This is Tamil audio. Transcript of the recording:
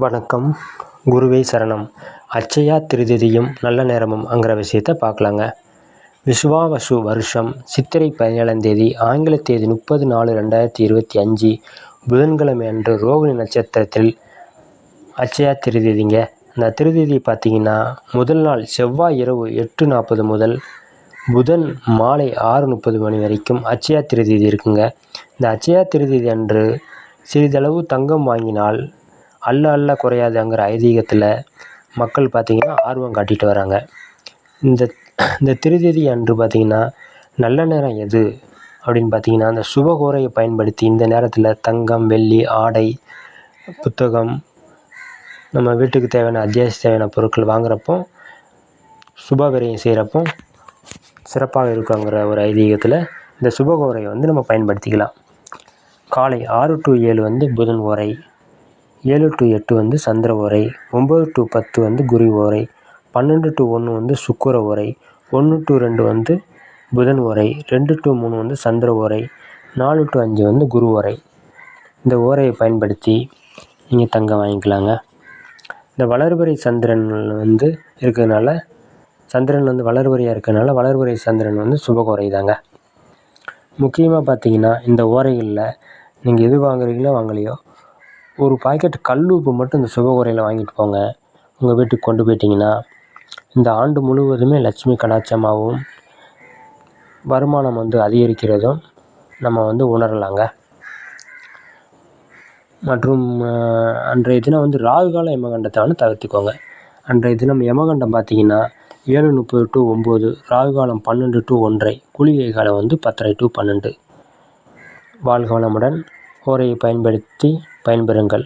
வணக்கம். குருவே சரணம். அட்சயா திருதிதியும் நல்ல நேரமும் அங்கிற விஷயத்தை பார்க்கலாங்க விஸ்வாவசு வருஷம் சித்திரை பதினேழாம் தேதி ஆங்கில தேதி முப்பது நாலு ரெண்டாயிரத்தி இருபத்தி அஞ்சு புதன்கிழமை அன்று ரோகிணி நட்சத்திரத்தில் அட்சயா திருதிதிங்க. இந்த திருதிதி பார்த்தீங்கன்னா முதல் நாள் செவ்வாய் இரவு எட்டு நாற்பது முதல் புதன் மாலை ஆறு முப்பது மணி வரைக்கும் அட்சயா திருதிதி இருக்குங்க. இந்த அட்சயா திருதிதி அன்று சிறிதளவு தங்கம் வாங்கினால் அள்ள அள்ள குறையாதுங்கிற ஐதீகத்தில் மக்கள் பார்த்திங்கன்னா ஆர்வம் காட்டிட்டு வராங்க. இந்த இந்த திருதிதி அன்று பார்த்திங்கன்னா நல்ல நேரம் எது? அப்படின்னு பார்த்தீங்கன்னா அந்த சுபகோரையை பயன்படுத்தி இந்த நேரத்தில் தங்கம் வெள்ளி ஆடை புத்தகம் நம்ம வீட்டுக்கு தேவையான அத்தியாவசிய தேவையான பொருட்கள் வாங்குகிறப்போ சுபகரையும் செய்கிறப்போ சிறப்பாக இருக்குங்கிற ஒரு ஐதீகத்தில் இந்த சுபகோரையை வந்து நம்ம பயன்படுத்திக்கலாம். காலை ஆறு டு ஏழு வந்து புதன் ஓரை ஏழு டு எட்டு வந்து சந்திர ஓரை ஒம்பது டு பத்து வந்து குரு ஓரை பன்னெண்டு டு ஒன்று வந்து சுக்கிர ஓரை ஒன்று டு ரெண்டு வந்து புதன் ஓரை ரெண்டு டு மூணு வந்து சந்திர ஓரை நாலு டு அஞ்சு வந்து குரு ஓரை. இந்த ஓரையை பயன்படுத்தி நீங்கள் தங்கம் வாங்கிக்கலாங்க. இந்த வளர்பறை சந்திரன் வந்து இருக்கிறதுனால சந்திரன் வந்து வளர்பறையாக இருக்கிறதுனால வளர்பறை சந்திரன் வந்து சுபகோரை தாங்க. முக்கியமாக பார்த்தீங்கன்னா இந்த ஓரைகளில் நீங்கள் எது வாங்குறீங்களோ வாங்கலையோ ஒரு பாக்கெட் கல் உப்பு மட்டும் இந்த சுபகோரையில் வாங்கிட்டு போங்க. உங்கள் வீட்டுக்கு கொண்டு போயிட்டீங்கன்னா இந்த ஆண்டு முழுவதுமே லட்சுமி கடாட்சமாகவும் வருமானம் வந்து அதிகரிக்கிறதும் நம்ம வந்து உணரலாங்க. மற்றும் அன்றைய தினம் வந்து ராகுகால யமகண்டத்தை வந்து தவிர்த்துக்கோங்க. அன்றைய தினம் யமகண்டம் பார்த்தீங்கன்னா ஏழு முப்பது டு ஒம்பது ராகுகாலம் பன்னெண்டு டு ஒன்றரை குளிகை காலம் வந்து பத்தரை டு பன்னெண்டு. வாழ்க வளமுடன் ஓரையை பயன்படுத்தி பயன்பெறுங்கள்.